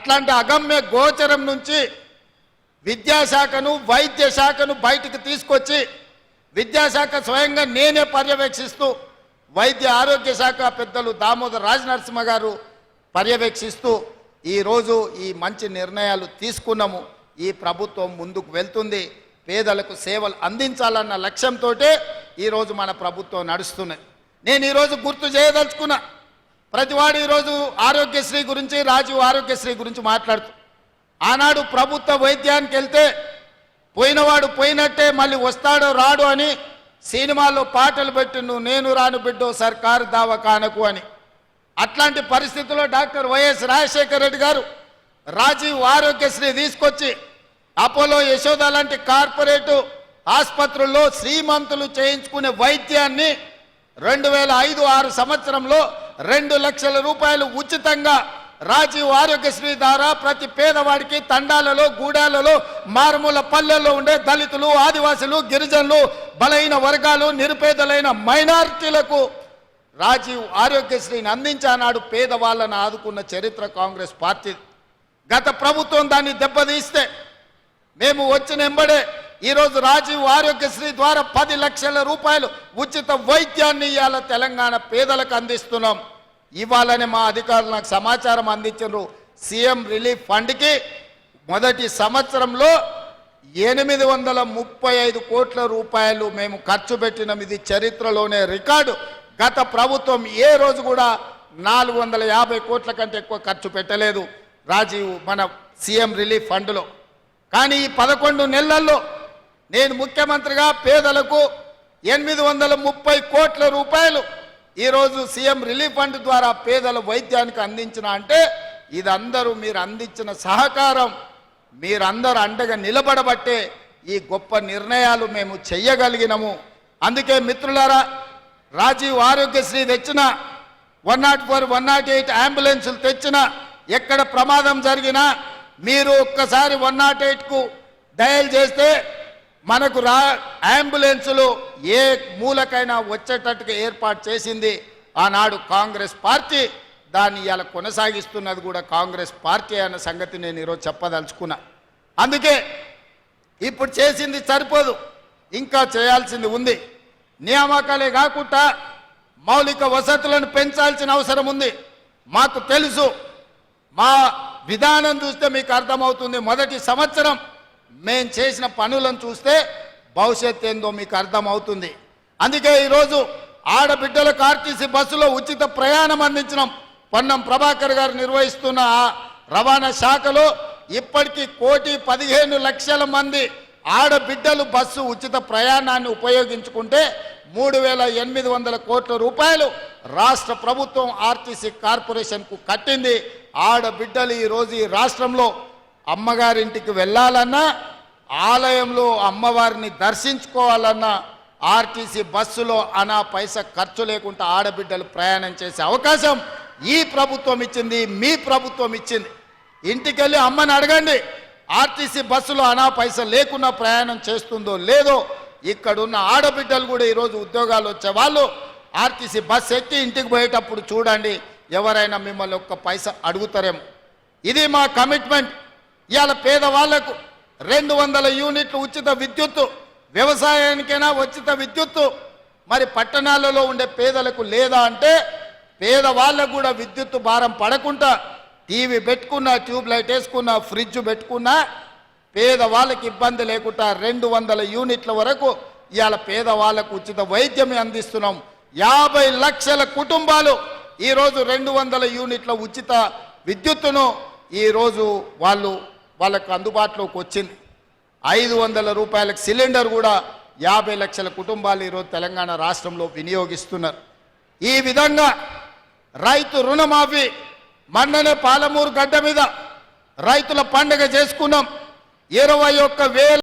అట్లాంటి అగమ్య గోచరం నుంచి విద్యాశాఖను వైద్య శాఖను బయటకు తీసుకొచ్చి విద్యాశాఖ స్వయంగా నేనే పర్యవేక్షిస్తూ వైద్య ఆరోగ్య శాఖ పెద్దలు దామోదర్ రాజనరసింహ గారు పర్యవేక్షిస్తూ ఈరోజు ఈ మంచి నిర్ణయాలు తీసుకున్నాము. ఈ ప్రభుత్వం ముందుకు వెళ్తుంది. పేదలకు సేవలు అందించాలన్న లక్ష్యంతో ఈరోజు మన ప్రభుత్వం నడుస్తున్నది నేను ఈరోజు గుర్తు చేయదలుచుకున్నా. ప్రతివాడు ఈరోజు ఆరోగ్యశ్రీ గురించి రాజీవ్ ఆరోగ్యశ్రీ గురించి మాట్లాడుతూ ఆనాడు ప్రభుత్వ వైద్యానికి వెళ్తే పోయినవాడు పోయినట్టే మళ్ళీ వస్తాడో రాడు అని సినిమాల్లో పాటలు పెట్టిండు నేను రాను బిడ్డో సర్కారు దావకానకు అని. అట్లాంటి పరిస్థితుల్లో డాక్టర్ వైఎస్ రాజశేఖర రెడ్డి గారు రాజీవ్ ఆరోగ్యశ్రీ తీసుకొచ్చి అపోలో యశోద లాంటి కార్పొరేటు ఆసుపత్రుల్లో శ్రీమంతులు చేయించుకునే వైద్యాన్ని రెండు వేల ఐదు ఆరు సంవత్సరంలో రెండు లక్షల రూపాయలు ఉచితంగా రాజీవ్ ఆరోగ్యశ్రీ ద్వారా ప్రతి పేదవాడికి తండాలలో గూడాలలో మారుమూల పల్లెల్లో ఉండే దళితులు ఆదివాసులు గిరిజనులు బలహీన వర్గాలు నిరుపేదలైన మైనారిటీలకు రాజీవ్ ఆరోగ్యశ్రీని అందించానాడు పేదవాళ్ళను ఆదుకున్న చరిత్ర కాంగ్రెస్ పార్టీ. గత ప్రభుత్వం దాన్ని దెబ్బతీస్తే మేము వచ్చిన ఎంబడే ఈరోజు రాజీవ్ ఆరోగ్యశ్రీ ద్వారా పది లక్షల రూపాయలు ఉచిత వైద్యాన్ని ఇవాళ తెలంగాణ పేదలకు అందిస్తున్నాం. ఇవ్వాలని మా అధికారులు నాకు సమాచారం అందించారు సీఎం రిలీఫ్ ఫండ్కి మొదటి సంవత్సరంలో ఎనిమిది వందల ముప్పై ఐదు కోట్ల రూపాయలు మేము ఖర్చు పెట్టినాం. ఇది చరిత్రలోనే రికార్డు. గత ప్రభుత్వం ఏ రోజు కూడా నాలుగు వందల యాభై కోట్ల కంటే ఎక్కువ ఖర్చు పెట్టలేదు రాజీవ్ మన సీఎం రిలీఫ్ ఫండ్లో. కానీ ఈ పదకొండు నెలల్లో నేను ముఖ్యమంత్రిగా పేదలకు ఎనిమిది వందల ముప్పై కోట్ల రూపాయలు ఈరోజు సీఎం రిలీఫ్ ఫండ్ ద్వారా పేదల వైద్యానికి అందించిన అంటే ఇదందరూ మీరు అందించిన సహకారం. మీరందరూ అండగా నిలబడబట్టే ఈ గొప్ప నిర్ణయాలు మేము చెయ్యగలిగినము. అందుకే మిత్రులారా రాజీవ్ ఆరోగ్యశ్రీ తెచ్చిన one nought four one nought eight అంబులెన్సులు తెచ్చిన ఎక్కడ ప్రమాదం జరిగినా మీరు ఒక్కసారి వన్ నాట్ ఎయిట్కు డయల్ చేస్తే మనకు రా అంబులెన్సులు ఏ మూలకైనా వచ్చేటట్టుగా ఏర్పాటు చేసింది ఆనాడు కాంగ్రెస్ పార్టీ. దాన్ని ఇలా కొనసాగిస్తున్నది కూడా కాంగ్రెస్ పార్టీ అన్న సంగతి నేను ఈరోజు చెప్పదలుచుకున్నా. అందుకే ఇప్పుడు చేసింది సరిపోదు. ఇంకా చేయాల్సింది ఉంది. నియామకాలే కాకుండా మౌలిక వసతులను పెంచాల్సిన అవసరం ఉంది. మాకు తెలుసు. మా విధానం చూస్తే మీకు అర్థమవుతుంది. మొదటి సంవత్సరం మేం చేసిన పనులను చూస్తే భవిష్యత్ ఏందో మీకు అర్థమవుతుంది. అందుకే ఈరోజు ఆడబిడ్డలకు ఆర్టీసీ బస్సులో ఉచిత ప్రయాణం అందించినాం. పొన్నం ప్రభాకర్ గారు నిర్వహిస్తున్న రవాణా శాఖలో ఇప్పటికీ కోటి పదిహేను లక్షల మంది ఆడబిడ్డలు బస్సు ఉచిత ప్రయాణాన్ని ఉపయోగించుకుంటే మూడు వేల ఎనిమిది వందల కోట్ల రూపాయలు రాష్ట్ర ప్రభుత్వం ఆర్టీసీ కార్పొరేషన్కు కట్టింది. ఆడబిడ్డలు ఈరోజు ఈ రాష్ట్రంలో అమ్మగారింటికి వెళ్ళాలన్నా ఆలయంలో అమ్మవారిని దర్శించుకోవాలన్నా ఆర్టీసీ బస్సులో అనా పైస ఖర్చు లేకుండా ఆడబిడ్డలు ప్రయాణం చేసే అవకాశం ఈ ప్రభుత్వం ఇచ్చింది మీ ప్రభుత్వం ఇచ్చింది. ఇంటికెళ్ళి అమ్మని అడగండి ఆర్టీసీ బస్సులో అనా పైస లేకుండా ప్రయాణం చేస్తుందో లేదో ఇక్కడున్న ఆడబిడ్డలు కూడా ఈరోజు ఉద్యోగాలు వచ్చే వాళ్ళు ఆర్టీసీ బస్సు ఎక్కి ఇంటికి పోయేటప్పుడు చూడండి ఎవరైనా మిమ్మల్ని ఒక్క పైస అడుగుతారేమో. ఇది మా కమిట్మెంట్. ఇవాళ పేదవాళ్ళకు రెండు వందల యూనిట్లు ఉచిత విద్యుత్తు వ్యవసాయానికైనా ఉచిత విద్యుత్తు. మరి పట్టణాలలో ఉండే పేదలకు లేదా అంటే పేదవాళ్ళకు కూడా విద్యుత్తు భారం పడకుండా టీవీ పెట్టుకున్నా ట్యూబ్ లైట్ వేసుకున్నా ఫ్రిడ్జ్ పెట్టుకున్నా పేదవాళ్ళకి ఇబ్బంది లేకుండా రెండు వందల యూనిట్ల వరకు ఇవాళ పేదవాళ్ళకు ఉచిత వైద్యం అందిస్తున్నాం. యాభై లక్షల కుటుంబాలు ఈరోజు రెండు వందల యూనిట్ల ఉచిత విద్యుత్తును ఈరోజు వాళ్ళు వాళ్ళకు అందుబాటులోకి వచ్చింది. ఐదు వందల రూపాయలకు సిలిండర్ కూడా యాభై లక్షల కుటుంబాలు ఈరోజు తెలంగాణ రాష్ట్రంలో వినియోగిస్తున్నారు. ఈ విధంగా రైతు రుణమాఫీ మన్ననే పాలమూరు గడ్డ మీద రైతుల పండుగ చేసుకున్నాం. ఇరవై ఒక్క వేల